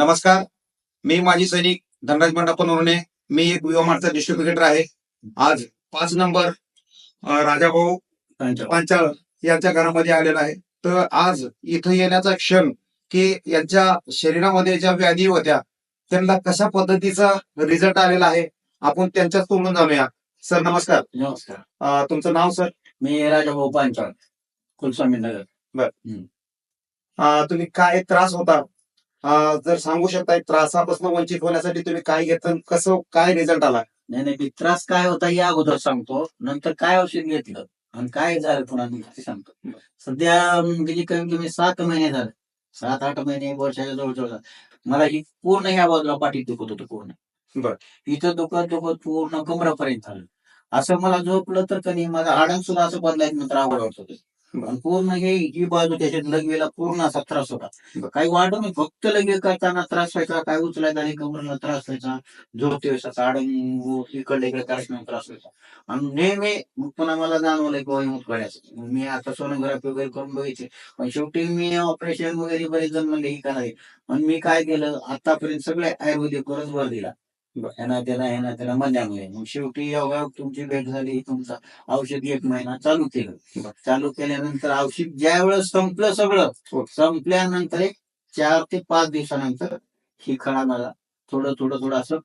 नमस्कार. मी माजी सैनिक धनराज मंडपन उरणे मी एक विवामार्टचा डिस्ट्रीब्युटर आहे. आज पाच नंबर राजाभाऊ पांचाळ यांच्या घरामध्ये आलेला आहे. तर आज इथं येण्याचा क्षण की यांच्या शरीरामध्ये ज्या व्याधी होत्या त्यांना कशा पद्धतीचा रिझल्ट आलेला आहे आपण त्यांच्याच तोडून जाणूया. सर नमस्कार. नमस्कार. तुमचं नाव सर? मी राजाभाऊ पांचाळ कुलस्वामी नगर. अं, तुम्ही काय त्रास होता? जर सांगू शकताय त्रासापासून वंचित होण्यासाठी तुम्ही काय घेतलं कसं काय रिझल्ट आला? नाही नाही मी त्रास काय होता या अगोदर सांगतो. नंतर काय औषध घेतलं आणि काय झालं पुन्हा ते सांगतो. सध्या गेली कमी कमी सात महिने झाले. सात आठ महिने वर्षाच्या जवळजवळ झाले. मला ही पूर्ण ह्या बाजूला पाठीत दुखत होतं पूर्ण. बर. इथं दुखत दुखत पूर्ण कमरापर्यंत आलं. असं मला झोपलं तर कधी माझा आडम सुद्धा असं बदलायचं नंतर आवड वाटत होतं. पूर्ण हे ही बाजू त्याच्यात लगवेला पूर्ण असा त्रास होता. काही वाटत नाही फक्त लगे करताना त्रास व्हायचा काय उचलायचा आणि कमरेला त्रास व्हायचा झोपते वेळेस असा आडम इकडे इकडे करायचा त्रास व्हायचा. आणि नेहमी पुन्हा मला जाणवलं की करायचं मग मी आता सोनोग्राफी वगैरे करून बघितली. पण शेवटी मी ऑपरेशन वगैरे बरेच जण म्हणले ही करावी पण मी काय केलं आतापर्यंत सगळे आयुर्वेदिक वरच भर दिला. ह्याना त्याला ह्याना त्याला म्हणल्यामुळे मग शेवटी योगा तुमची भेट झाली तुमचा औषध एक महिना चालू केलं. चालू केल्यानंतर औषध ज्या वेळेस संपलं सगळं हो. संपल्यानंतर एक चार ते पाच दिवसानंतर ही खळा मला थोडं थोडं थोडं असं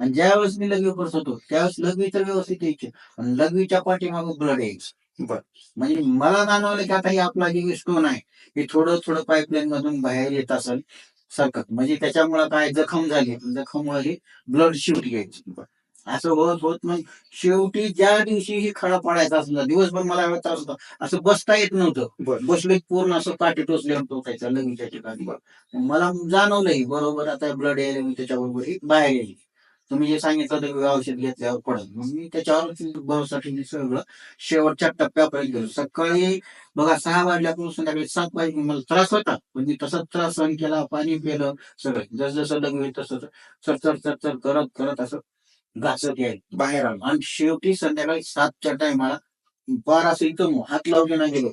आणि ज्या वेळेस मी लघवी करत होतो त्यावेळेस लघवी तर व्यवस्थित यायची पण लघवीच्या पाठीमागं ब्लड यायचं बर. म्हणजे मला जाणवलं की आता ही आपला जी स्टोन आहे हे थोडं थोडं पाईपलाईन मधून बाहेर येत असेल सरकत म्हणजे त्याच्यामुळे काय जखम झाली जखममुळे ही ब्लड शिफ्ट घ्यायची. असं होत होत मग शेवटी ज्या दिवशी ही खडा पडायचा असला दिवसभर मला त्रास होता असं बसता येत नव्हतं. बसलो पूर्ण असं काठी टोचल्यावर टोचायचं लगीच्या ठिकाणी. मला जाणवलंही बरोबर आता ब्लड यायला त्याच्याबरोबर ही बाहेर येईल तुम्ही जे सांगितलं ते औषध घेतल्यावर पडत मग मी त्याच्यावर भरोसाठी सगळं शेवटच्या टप्प्यापर्यंत गेलो सकाळी बघा सहा वाजल्यापासून संध्याकाळी सात वाजे मला त्रास होता पण मी तसाच त्रास सहन केला पाणी पिलं सगळं. जसजसं जसं लग्न होईल तसं चर चर चर चर करत करत असं घासत यायला बाहेर आलो. आणि शेवटी संध्याकाळी सातच्या टायमाला पार असं इथं हात लावले नाही गेलो.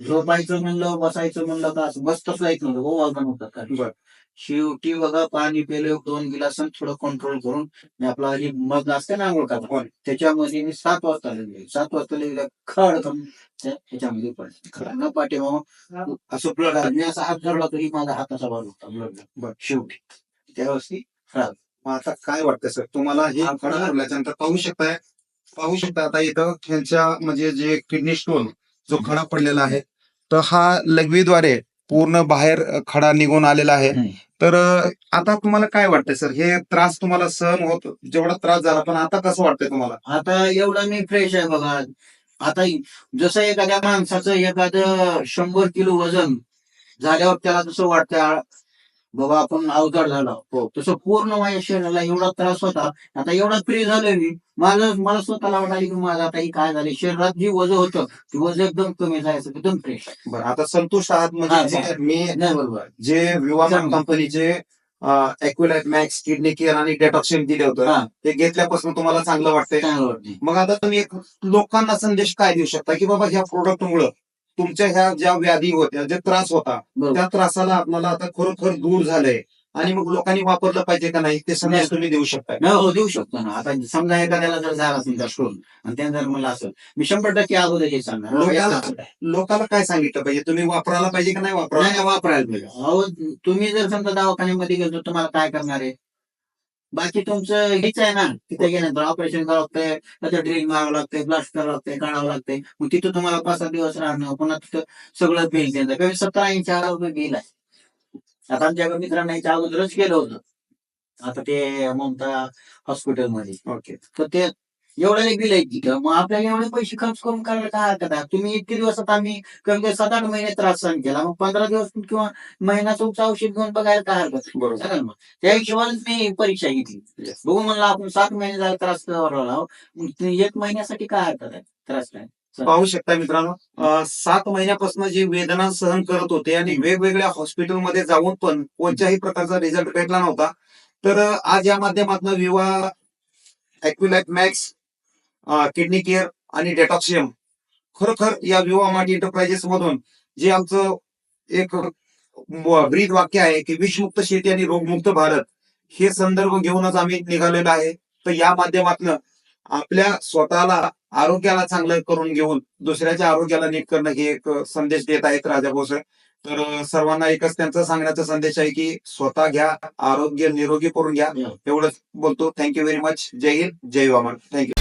झोपायचं म्हणलं बसायचं म्हणलं का असं बसतच येत नव्हतं हो वागण होतं. शेवटी बघा पाणी पिलं दोन गिलास थोडं कंट्रोल करून मी आपला जी मग असते ना आंघोळ करता. त्याच्यामध्ये मी सात वाजता लिहिले. सात वाजता लिहिले खड त्याच्यामध्ये पडले. न पाठी मग असं ब्लड मी असा हात धरला तरी माझा हात असा भार होता. ब्लड शेवटी. त्यावेळेस खराब. मग आता काय वाटतं सर? तुम्हाला हे हा, खडा खडा- भरल्याच्यानंतर पाहू शकताय. पाहू शकता आता इथं त्यांच्या म्हणजे जे किडनी स्टोन जो खडा पडलेला आहे तर हा लघवीद्वारे पूर्ण बाहेर खडा निघून आलेला आहे. तर आता तुम्हाला काय वाटतंय सर? हे त्रास तुम्हाला सहन होत जेवढा त्रास झाला पण आता कसं वाटतंय तुम्हाला? आता एवढा मी फ्रेश आहे बघा. आता जसं एखाद्या माणसाचं एखादं शंभर किलो वजन झाल्यावर त्याला जसं वाटतं बाबा आपण अवजड झालो. हो. तसं पूर्ण माझ्या शरीराला एवढा त्रास होता. आता एवढा फ्री झालोय मी. माझं मला स्वतःला वाटायला की माझं आता हे काय झालं शरीरात जे वजन होतं ते वजन एकदम कमी जायचं एकदम फ्रेश बरं आता संतुष्ट आहात म्हणजे जे मी बरोबर. जे चांगलं. कंपनीचे अॅक्युलाइट मॅक्स किडनी केअर आणि डेटॉक्सिन दिले होतं. ते घेतल्यापासून तुम्हाला चांगलं वाटतंय. मग आता तुम्ही लोकांना संदेश काय देऊ शकता? की बाबा ह्या प्रोडक्ट मुळे तुमच्या ह्या ज्या व्याधी होत्या जे त्रास होता बरोबर. त्या त्रासाला आपल्याला आता खरोखर दूर झालंय. आणि मग लोकांनी वापरलं पाहिजे का नाही ते संदेश. तुम्ही देऊ शकताय. नाही हो देऊ शकतो ना. आता समजा एखाद्याला जर झाला असेल त्या स्टोन आणि त्याने जर मला असं मी शंभर टक्के अगोदर हे सांगणार. हो, लोकांना- काय? लोकांना काय सांगितलं पाहिजे? तुम्ही वापरायला पाहिजे की नाही वापरायला नाही, वापरायला? पाहिजे. अहो तुम्ही जर समजा दवाखान्यामध्ये गेलो तर तुम्हाला काय करणार आहे? बाकी तुमचं हेच आहे ना तिथे गेल्यानंतर ऑपरेशन करावं लागतंय त्याचं ड्रिल मारावं लागतंय ब्लास्ट करावं लागतंय काढावं लागतंय. मग तिथं तुम्हाला पाच सात दिवस राहणं पुन्हा तिथं सगळं बिल त्यांचं कमी सतरा ऐंशी हजार रुपये बिल आहे. आता आमच्या मित्रांना याच्या अगोदरच केलं होतं. आता ते ममता हॉस्पिटलमध्ये ओके तर ते एवढं एक बिल आहे तिथं. मग आपल्याला एवढे पैसे खर्च करून करायला काय हरकत आहे? तुम्ही इतके दिवस आता आम्ही कमी कमी सात आठ महिने त्रास सहन केला. मग पंधरा दिवस किंवा महिना तुमचं औषध घेऊन बघायला काय हरकत? बरोबर. मग. त्या हिशोबानेच मी परीक्षा घेतली. बघू म्हणलं आपण सात महिने झाला त्रास करावा एक महिन्यासाठी काय हरकत आहे? त्रास काय? पाहू शकता मित्रांनो सात महिन्यापासून जी वेदना सहन करत होते आणि वेगवेगळ्या हॉस्पिटलमध्ये जाऊन पण कोणत्याही प्रकारचा रिझल्ट भेटला नव्हता. तर आज या माध्यमातून विवा अॅक्युलाइट मॅक्स किडनी केअर आणि डेटॉक्सियम खरोखर या विवा मार्ट एंटरप्राइजेस मधून जे आमचं एक ब्रीद वाक्य आहे की विषमुक्त शेती आणि रोगमुक्त भारत हे संदर्भ घेऊनच आम्ही निघालेलो आहे. तर या माध्यमातून आपल्या स्वतःला आरोग्याला चांगलं करून घेऊन दुसऱ्याच्या आरोग्याला नीट करणं हे एक संदेश देत आहेत राजा भोसळे तर सर्वांना एकच त्यांचा सांगण्याचा संदेश आहे की स्वतः घ्या आरोग्य निरोगी करून घ्या. एवढंच बोलतो. थँक्यू व्हेरी मच जय हिंद. जय वामन थँक्यू